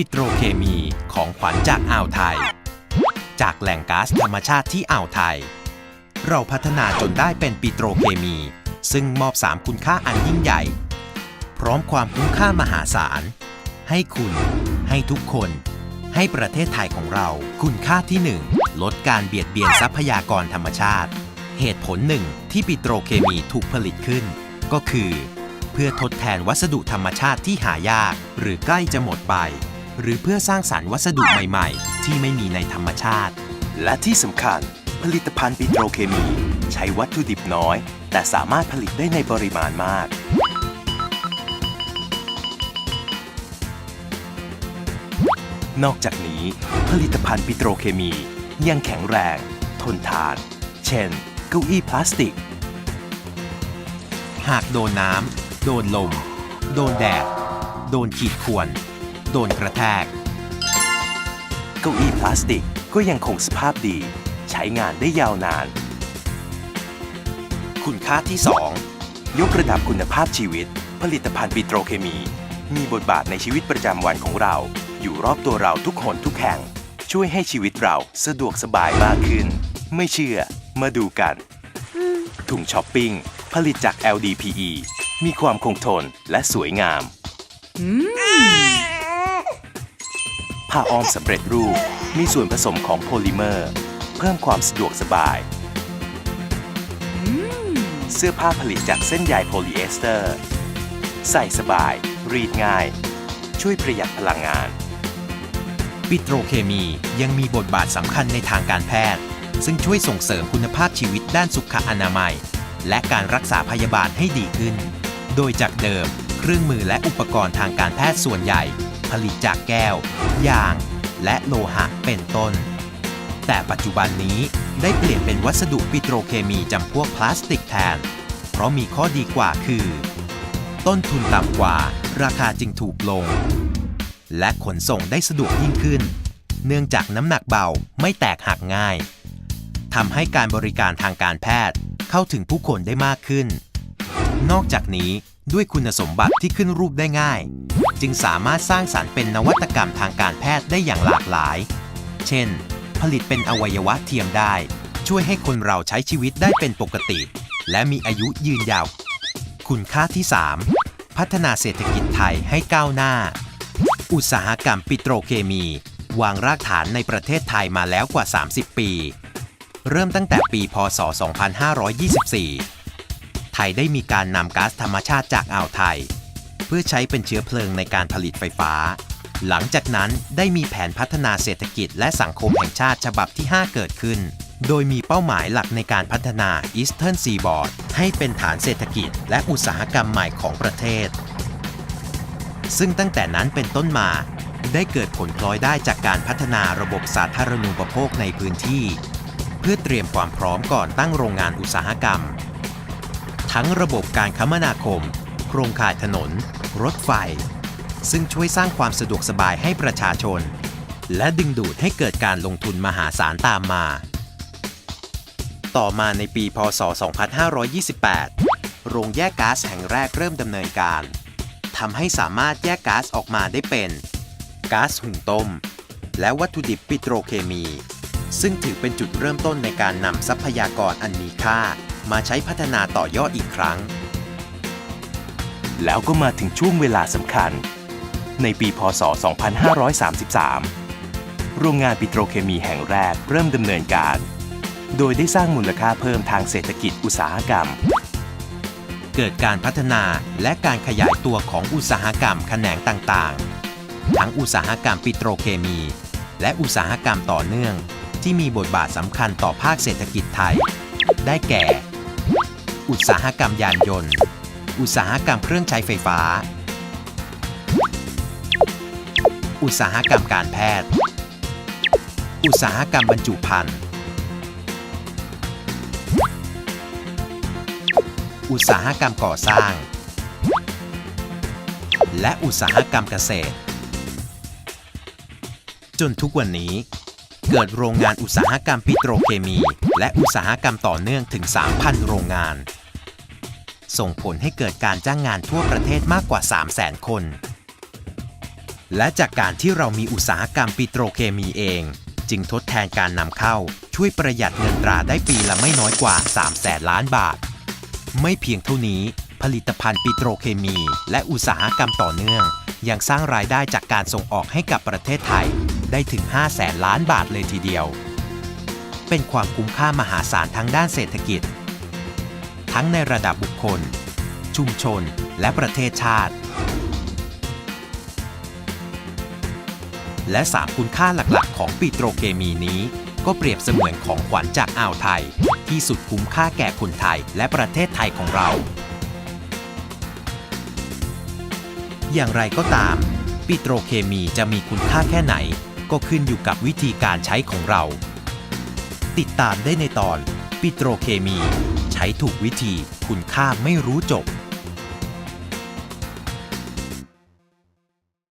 ปิโตรเคมีของขวัญจากอ่าวไทย จากแหล่งก๊าซธรรมชาติที่อ่าวไทย เราพัฒนาจนได้เป็นปิโตรเคมี ซึ่งมอบ 3 คุณค่าอันยิ่งใหญ่ พร้อมความคุ้มค่ามหาศาล ให้คุณ ให้ทุกคน ให้ประเทศไทยของเรา คุณค่าที่ 1 ลดการเบียดเบียนทรัพยากรธรรมชาติ เหตุผลหนึ่งที่ปิโตรเคมีถูกผลิตขึ้น ก็คือ เพื่อทดแทนวัสดุธรรมชาติที่หายาก หรือใกล้จะหมดไป หรือเพื่อสร้างสารรค์วัสดุใหม่ๆ ที่ไม่มีในธรรมชาติ และที่สำคัญ ผลิตภัณฑ์ปิโตรเคมี ใช้วัตถุดิบน้อย แต่สามารถผลิตได้ในปริมาณมาก นอกจากนี้ ผลิตภัณฑ์ปิโตรเคมี ยังแข็งแรง ทนทาน เช่น เก้าอี้พลาสติก หากโดนน้ำโดนลม โดนแดด โดนขีดข่วน โดนกระแทก เก้าอี้พลาสติกก็ยังคงสภาพดี ใช้งานได้ยาวนาน คุณค่าที่ยกระดับคุณภาพชีวิต ผลิตภัณฑ์ปิโตรเคมี มีบทบาทในชีวิตประจำวันของเรา อยู่รอบตัวเราทุกคนทุกแห่ง ช่วยให้ชีวิตเราสะดวกสบายมากขึ้น ไม่เชื่อ มาดูกัน ถุงช้อปปิ้ง ผลิตจาก LDPE มีความคงทนและสวยงาม ผ้าอ้อมสำเร็จรูป มีส่วนผสมของโพลิเมอร์ เพิ่มความสะดวกสบาย เสื้อผ้าผลิตจากเส้นใยโพลีเอสเตอร์ ใส่สบาย รีดง่าย ช่วยประหยัดพลังงาน ปิโตรเคมียังมีบทบาทสำคัญในทางการแพทย์ ซึ่งช่วยส่งเสริมคุณภาพชีวิตด้านสุขอนามัย และการรักษาพยาบาลให้ดีขึ้น โดยจากเดิม เครื่องมือและอุปกรณ์ทางการแพทย์ส่วนใหญ่ ผลิตจากแก้ว ยาง และโลหะเป็นต้น แต่ปัจจุบันนี้ได้เปลี่ยนเป็นวัสดุปิโตรเคมีจำพวกพลาสติกแทน เพราะมีข้อดีกว่าคือ ต้นทุนต่ำกว่า ราคาจึงถูกลง และขนส่งได้สะดวกยิ่งขึ้น เนื่องจากน้ำหนักเบาไม่แตกหักง่ายทำให้การบริการทางการแพทย์เข้าถึงผู้คนได้มากขึ้น นอกจากนี้ด้วยคุณสมบัติที่ขึ้นรูปได้ง่าย จึงสามารถสร้างสารรค์เป็นนวัตกรรมทางการแพทย์ได้อย่างหลากหลาย เช่น ผลิตเป็นอวัยวะเทียมได้ ช่วยให้คนเราใช้ชีวิตได้เป็นปกติ และมีอายุยืนยาว คุณค่าที่ 3 พัฒนาเศรษฐกิจไทยให้ก้าวหน้า อุตสาหกรรมปิโตรเคมี วางรากฐานในประเทศไทยมาแล้วกว่า 30 ปี เริ่มตั้งแต่ปี พศ 2524 ไทยได้มีการนำก๊าซธรรมชาติจากอ่าวไทย เพื่อใช้เป็นเชื้อเพลิงในการผลิตไฟฟ้า หลังจากนั้นได้มีแผนพัฒนาเศรษฐกิจและสังคมแห่งชาติฉบับที่ 5 เกิดขึ้น โดยมีเป้าหมายหลักในการพัฒนา Eastern Seaboard ให้เป็นฐานเศรษฐกิจและอุตสาหกรรมใหม่ของประเทศ ซึ่งตั้งแต่นั้นเป็นต้นมาได้เกิดผลพลอยได้จากการพัฒนาระบบสาธารณูปโภคในพื้นที่ เพื่อเตรียมความพร้อมก่อนตั้งโรงงานอุตสาหกรรม ทั้งระบบการคมนาคม รงข่ายถนน รถไฟ ซึ่งช่วยสร้างความสะดวกสบายให้ประชาชน และดึงดูดให้เกิดการลงทุนมหาศาลตามมา ต่อมาในปี พศ 2528 โรงแยกก๊าซแห่งแรกเริ่มดำเนินการทำให้สามารถแยกก๊าซออกมาได้เป็นก๊าซหุงต้ม และวัตถุดิบปิโตรเคมี ซึ่งถือเป็นจุดเริ่มต้นในการนำทรัพยากรอันมีค่า มาใช้พัฒนาต่อยอดอีกครั้ง แล้วก็มาถึงช่วงเวลาสำคัญ ในปีพศ 2533 โรงงานปิโตรเคมีแห่งแรกเริ่มดำเนินการ โดยได้สร้างมูลค่าเพิ่มทางเศรษฐกิจอุตสาหกรรม เกิดการพัฒนาและการขยายตัวของอุตสาหกรรมแขนงต่างๆ ทั้งอุตสาหกรรมปิโตรเคมี และอุตสาหกรรมต่อเนื่อง ที่มีบทบาทสำคัญต่อภาคเศรษฐกิจไทย ได้แก่ อุตสาหกรรมยานยนต์ อุตสาหกรรมเครื่องใช้ไฟฟ้า อุตสาหกรรมการแพทย์ อุตสาหกรรมบรรจุภัณฑ์ อุตสาหกรรมก่อสร้าง และอุตสาหกรรมเกษตร จนทุกวันนี้ เกิดโรงงานอุตสาหกรรมปิโตรเคมี และอุตสาหกรรมต่อเนื่องถึง 3,000 โรงงาน ส่งผลให้เกิดการจ้างงานทั่วประเทศมากกว่า 300,000คน และจากการที่เรามีอุตสาหกรรมปิโตรเคมีเอง จึงทดแทนการนำเข้า ช่วยประหยัดเงินตราได้ปีละไม่น้อยกว่า3แสนล้านบาท ไม่เพียงเท่านี้ ผลิตภัณฑ์ปิโตรเคมี และอุตสาหกรรมต่อเนื่อง ยังสร้างรายได้จากการส่งออกให้กับประเทศไทย ได้ถึง5แสนล้านบาทเลยทีเดียว เป็นความคุ้มค่ามหาศาลทั้งด้านเศรษฐกิจ ทั้งในระดับบุคคล ชุมชน และประเทศชาติ และ 3 คุณค่าหลักๆ ของปิโตรเคมีนี้ ก็เปรียบเสมือนของขวัญจากอ่าวไทย ที่สุดคุ้มค่าแก่คนไทยและประเทศไทยของเรา อย่างไรก็ตาม ปิโตรเคมีจะมีคุณค่าแค่ไหน ก็ขึ้นอยู่กับวิธีการใช้ของเรา ติดตามได้ในตอนปิโตรเคมี ใช้ถูกวิธีคุณค่าไม่รู้จบ